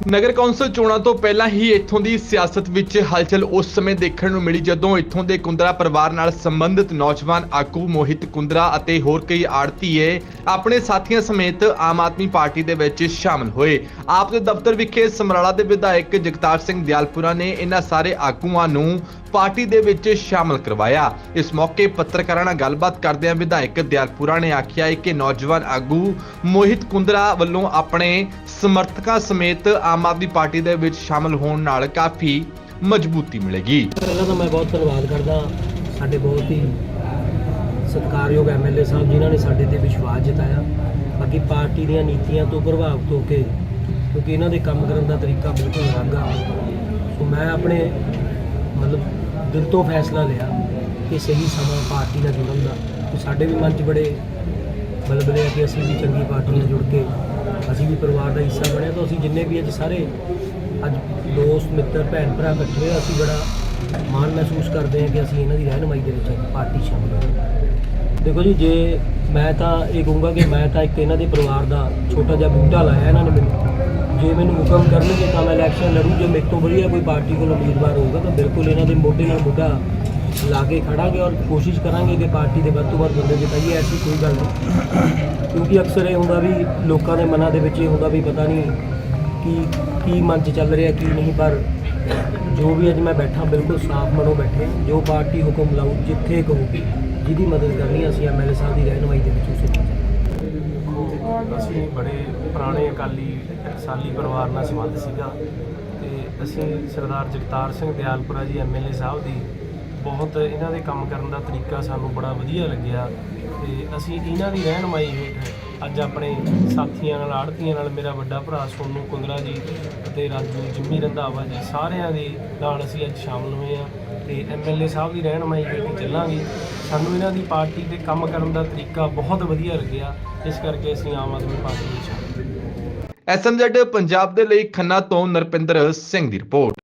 ਨਗਰ council ਚੋਣਾਂ ਤੋਂ ਪਹਿਲਾਂ ਹੀ ਇੱਥੋਂ ਦੀ ਸਿਆਸਤ ਵਿੱਚ ਹਲਚਲ ਉਸ ਸਮੇਂ ਦੇਖਣ ਨੂੰ ਮਿਲੀ ਜਦੋਂ ਇੱਥੋਂ ਦੇ ਕੁੰਦਰਾ ਪਰਿਵਾਰ ਨਾਲ ਸੰਬੰਧਿਤ ਨੌਜਵਾਨ ਆਗੂ ਮੋਹਿਤ ਕੁੰਦਰਾ ਅਤੇ ਹੋਰ ਕਈ ਆੜਤੀਏ ਆਪਣੇ ਸਾਥੀਆਂ ਸਮੇਤ ਆਮ ਆਦਮੀ ਪਾਰਟੀ ਦੇ ਵਿੱਚ ਸ਼ਾਮਲ ਹੋਏ। ਆਪ ਦੇ ਦਫ਼ਤਰ ਵਿਖੇ ਸਮਰਾਲਾ ਦੇ ਵਿਧਾਇਕ ਜਗਤਾਰ ਸਿੰਘ ਦਿਆਲਪੁਰਾ ਨੇ ਇਹਨਾਂ ਸਾਰੇ ਆਗੂਆਂ ਨੂੰ ਪਾਰਟੀ ਦੇ ਵਿੱਚ ਸ਼ਾਮਲ ਕਰਵਾਇਆ। ਇਸ ਮੌਕੇ ਪੱਤਰਕਾਰਾਂ ਨਾਲ ਗੱਲਬਾਤ ਕਰਦਿਆਂ ਵਿਧਾਇਕ ਦਿਆਲਪੁਰਾ ਨੇ ਆਖਿਆ ਹੈ ਕਿ ਨੌਜਵਾਨ ਆਗੂ ਮੋਹਿਤ ਕੁੰਦਰਾ ਵੱਲੋਂ ਆਪਣੇ ਸਮਰਥਕਾਂ ਸਮੇਤ ਆਮ ਆਦਮੀ ਪਾਰਟੀ ਦੇ ਵਿੱਚ ਸ਼ਾਮਲ ਹੋਣ ਨਾਲ ਕਾਫੀ ਮਜ਼ਬੂਤੀ ਮਿਲੇਗੀ। ਪਹਿਲਾਂ ਤਾਂ ਮੈਂ ਬਹੁਤ ਧੰਨਵਾਦ ਕਰਦਾ ਸਾਡੇ ਬਹੁਤ ਹੀ ਸਤਿਕਾਰਯੋਗ ਐਮਐਲਏ ਸਾਹਿਬ ਜਿਨ੍ਹਾਂ ਨੇ ਸਾਡੇ ਤੇ ਵਿਸ਼ਵਾਸ ਜਤਾਇਆ। ਬਾਕੀ ਪਾਰਟੀ ਦੀਆਂ ਨੀਤੀਆਂ ਤੋਂ ਪ੍ਰਭਾਵਿਤ ਹੋ ਕੇ, ਕਿਉਂਕਿ ਇਹਨਾਂ ਦੇ ਕੰਮ ਕਰਨ ਦਾ ਤਰੀਕਾ ਬਿਲਕੁਲ ਅਲੱਗ ਆ। ਸੋ ਮੈਂ ਆਪਣੇ ਮਤਲਬ ਦਿਲ ਤੋਂ ਫੈਸਲਾ ਲਿਆ ਕਿ ਸਹੀ ਸਮਾਂ ਪਾਰਟੀ ਨਾਲ ਜੁੜਨ ਦਾ। ਸਾਡੇ ਵੀ ਮਨ 'ਚ ਬੜੇ ਬਲਬਲੇ ਆ ਕਿ ਅਸੀਂ ਵੀ ਚੰਗੀ ਪਾਰਟੀ ਨਾਲ ਜੁੜ ਕੇ ਅਸੀਂ ਵੀ ਪਰਿਵਾਰ ਦਾ ਹਿੱਸਾ ਬਣਿਆ ਤਾਂ ਅਸੀਂ ਜਿੰਨੇ ਵੀ ਅੱਜ ਸਾਰੇ ਅੱਜ ਦੋਸਤ, ਮਿੱਤਰ, ਭੈਣ ਭਰਾ ਇਕੱਠੇ ਹੋਏ ਅਸੀਂ ਬੜਾ ਮਾਣ ਮਹਿਸੂਸ ਕਰਦੇ ਹਾਂ ਕਿ ਅਸੀਂ ਇਹਨਾਂ ਦੀ ਰਹਿਨਮਾਈ ਦੇ ਵਿੱਚ ਪਾਰਟੀ ਸ਼ਾਮਲ ਹੋਏ ਦੇਖੋ ਜੀ, ਜੇ ਮੈਂ ਤਾਂ ਇਹ ਕਹੂੰਗਾ ਕਿ ਮੈਂ ਤਾਂ ਇੱਕ ਇਹਨਾਂ ਦੇ ਪਰਿਵਾਰ ਦਾ ਛੋਟਾ ਜਿਹਾ ਬੂਟਾ ਲਾਇਆ ਇਹਨਾਂ ਨੇ ਮੈਨੂੰ। ਜੇ ਮੈਨੂੰ ਹੁਕਮ ਕਰਨਗੇ ਤਾਂ ਮੈਂ ਇਲੈਕਸ਼ਨ ਲੜੂ, ਜੇ ਮੇਰੇ ਤੋਂ ਵਧੀਆ ਕੋਈ ਪਾਰਟੀ ਕੋਲ ਉਮੀਦਵਾਰ ਹੋਊਗਾ ਤਾਂ ਬਿਲਕੁਲ ਇਹਨਾਂ ਦੇ ਮੋਢੇ ਨਾਲ ਮੋਢਾ ਲਾ ਕੇ ਖੜਾਂਗੇ ਔਰ ਕੋਸ਼ਿਸ਼ ਕਰਾਂਗੇ ਕਿ ਪਾਰਟੀ ਦੇ ਵੱਧ ਤੋਂ ਵੱਧ ਬੰਦੇ ਜਿਤਾਈਏ ਐਸੀ ਕੋਈ ਗੱਲ ਨਹੀਂ। ਕਿਉਂਕਿ ਅਕਸਰ ਇਹ ਹੁੰਦਾ ਵੀ ਲੋਕਾਂ ਦੇ ਮਨਾਂ ਦੇ ਵਿੱਚ ਇਹ ਹੁੰਦਾ ਵੀ ਪਤਾ ਨਹੀਂ ਕੀ ਕੀ ਮਨ 'ਚ ਚੱਲ ਰਿਹਾ ਕੀ ਨਹੀਂ ਪਰ ਜੋ ਵੀ ਅੱਜ ਮੈਂ ਬੈਠਾ ਬਿਲਕੁਲ ਸਾਫ਼ ਮਨੋਂ ਬੈਠੇ ਜੋ ਪਾਰਟੀ ਹੁਕਮ ਲਾਊ ਜਿੱਥੇ ਕਹੂਗੀ ਜਿਹਦੀ ਮਦਦ ਕਰਨੀ ਹੈ, ਅਸੀਂ ਐਮਐਲਏ ਸਾਹਿਬ ਦੀ ਰਹਿਨਮਾਈ ਦੇ ਵਿੱਚ ਉਸੇ ਅਸੀਂ ਬੜੇ ਪੁਰਾਣੇ ਅਕਾਲੀ ਟਕਸਾਲੀ ਪਰਿਵਾਰ ਨਾਲ ਸੰਬੰਧ ਸੀਗਾ ਤੇ ਅਸੀਂ ਸਰਦਾਰ ਜਗਤਾਰ ਸਿੰਘ ਦਿਆਲਪੁਰਾ ਜੀ ਐਮਐਲਏ ਸਾਹਿਬ ਦੀ ਬਹੁਤ ਇਹਨਾਂ ਦੇ ਕੰਮ ਕਰਨ ਦਾ ਤਰੀਕਾ ਸਾਨੂੰ ਬੜਾ ਵਧੀਆ ਲੱਗਿਆ ਤੇ ਅਸੀਂ ਇਹਨਾਂ ਦੀ ਰਹਿਨਮਾਈ ਹੇਠ ਅੱਜ ਆਪਣੇ ਸਾਥੀਆਂ ਨਾਲ ਆੜਤੀਆਂ ਨਾਲ ਮੇਰਾ ਵੱਡਾ ਭਰਾ ਸੋਨੂ ਕੁੰਦਰਾ ਜੀ ਅਤੇ ਰਾਜੂ ਜਿੰਮੀ ਰੰਧਾਵਾ ਜੀ ਸਾਰਿਆਂ ਦੇ ਨਾਲ ਅਸੀਂ ਅੱਜ ਸ਼ਾਮਲ ਹੋਏ ਹਾਂ ਤੇ ਐਮਐਲਏ ਸਾਹਿਬ ਦੀ ਰਹਿਨਮਾਈ ਹੇਠ ਚੱਲਾਂਗੇ। ਸਾਨੂੰ ਇਹਨਾਂ ਦੀ ਪਾਰਟੀ ਦੇ ਕੰਮ ਕਰਨ ਦਾ ਤਰੀਕਾ ਬਹੁਤ ਵਧੀਆ ਲੱਗਿਆ, ਇਸ ਕਰਕੇ ਅਸੀਂ ਆਮ ਆਦਮੀ ਪਾਰਟੀ ਵਿੱਚ ਸ਼ਾਮਲ ਹੋਏ ਐਸਐਮਜ਼ੈਡ ਪੰਜਾਬ ਦੇ ਲਈ ਖੰਨਾ ਤੋਂ ਨਰਪਿੰਦਰ ਸਿੰਘ ਦੀ ਰਿਪੋਰਟ।